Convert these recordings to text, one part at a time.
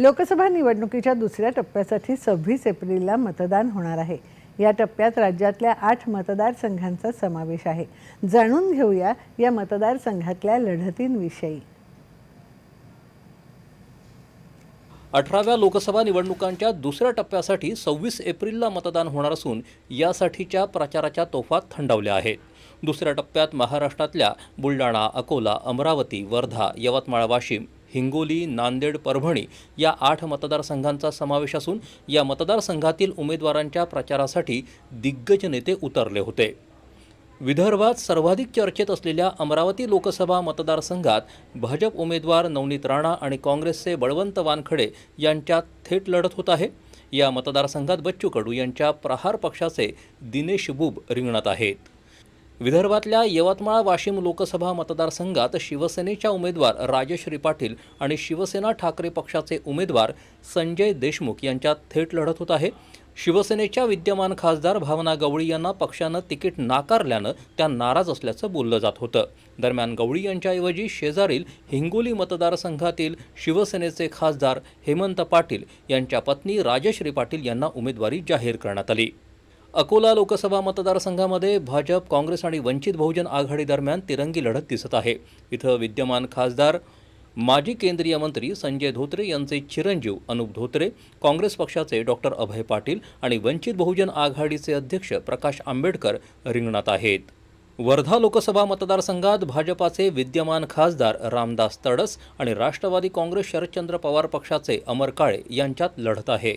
लोकसभा निवडणुकीच्या दुसऱ्या टप्प्यासाठी सव्वीस एप्रिलला मतदान होणार आहे. या टप्प्यात राज्यातल्या आठ मतदारसंघांचा समावेश आहे. जाणून घेऊया या मतदारसंघातल्या लढतींविषयी. अठराव्या लोकसभा निवडणुकांच्या दुसऱ्या टप्प्यासाठी सव्वीस एप्रिलला मतदान होणार असून यासाठीच्या प्रचाराच्या तोफा थंडावल्या आहेत. दुसऱ्या टप्प्यात महाराष्ट्रातल्या बुलडाणा अकोला अमरावती वर्धा यवतमाळ वाशिम हिंगोली नांदेड परभणी या आठ मतदारसंघांचा समावेश असून या मतदारसंघातील उमेदवारांच्या प्रचारासाठी दिग्गज नेते उतरले होते. विदर्भात सर्वाधिक चर्चेत असलेल्या अमरावती लोकसभा मतदारसंघात भाजप उमेदवार नवनीत राणा आणि काँग्रेसचे बळवंत वानखडे यांच्यात थेट लढत होत आहे. या मतदारसंघात बच्चू कडू यांच्या प्रहार पक्षाचे दिनेश बुब रिंगणात आहेत. विदर्भातल्या यवतमाळ वाशिम लोकसभा मतदारसंघात शिवसेनेच्या उमेदवार राजेश्री पाटील आणि शिवसेना ठाकरे पक्षाचे उमेदवार संजय देशमुख यांच्यात थेट लढत होत आहे. शिवसेनेच्या विद्यमान खासदार भावना गवळी यांना पक्षानं तिकीट नाकारल्यानं त्या नाराज असल्याचं बोललं जात होतं. दरम्यान गवळी यांच्याऐवजी शेजारील हिंगोली मतदारसंघातील शिवसेनेचे खासदार हेमंत पाटील यांच्या पत्नी राजेश्री पाटील यांना उमेदवारी जाहीर करण्यात आली. अकोला लोकसभा मतदारसंघामध्ये भाजप काँग्रेस आणि वंचित बहुजन आघाडी दरम्यान तिरंगी लढत दिसत आहे. इथं विद्यमान खासदार माजी केंद्रीय मंत्री संजय धोत्रे यांचे चिरंजीव अनुप धोत्रे काँग्रेस पक्षाचे डॉक्टर अभय पाटील आणि वंचित बहुजन आघाडीचे अध्यक्ष प्रकाश आंबेडकर रिंगणात आहेत. वर्धा लोकसभा मतदारसंघात भाजपाचे विद्यमान खासदार रामदास तडस आणि राष्ट्रवादी काँग्रेस शरदचंद्र पवार पक्षाचे अमर काळे यांच्यात लढत आहे.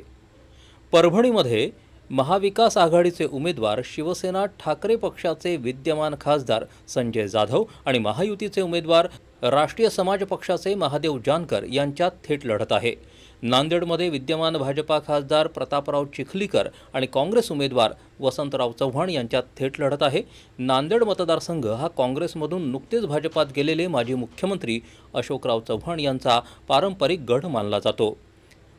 परभणीमध्ये महाविकास आघाडीचे उमेदवार शिवसेना ठाकरे पक्षाचे विद्यमान खासदार संजय जाधव आणि महायुतीचे उमेदवार राष्ट्रीय समाज पक्षाचे महादेव जानकर यांच्यात थेट लढत आहे. नांदेडमध्ये विद्यमान भाजपा खासदार प्रतापराव चिखलीकर आणि काँग्रेस उमेदवार वसंतराव चव्हाण यांच्यात थेट लढत आहे. नांदेड मतदारसंघ हा काँग्रेसमधून नुकतेच भाजपात गेलेले माजी मुख्यमंत्री अशोकराव चव्हाण यांचा पारंपरिक गढ मानला जातो.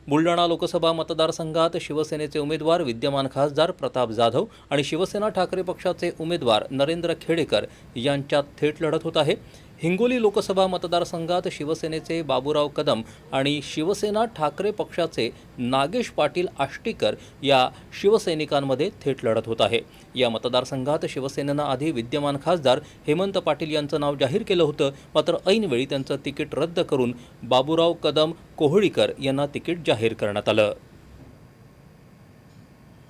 बुलढाणा लोकसभा मतदारसंघात शिवसेनेचे उमेदवार विद्यमान खासदार प्रताप जाधव आणि शिवसेना ठाकरे पक्षाचे उमेदवार नरेंद्र खेडेकर यांच्यात थेट लढत होत आहे. हिंगोली लोकसभा मतदारसंघात शिवसेनेचे बाबूराव कदम आणि शिवसेना ठाकरे पक्षाचे नागेश पाटील आष्टीकर या शिवसैनिकांमध्ये थेट लढत होत आहे. या मतदारसंघात शिवसेनेनं आधी विद्यमान खासदार हेमंत पाटील यांचं नाव जाहीर केलं होतं. मात्र ऐनवेळी त्यांचं तिकीट रद्द करून बाबूराव कदम कोहळीकर यांना तिकीट जाहीर करण्यात आलं.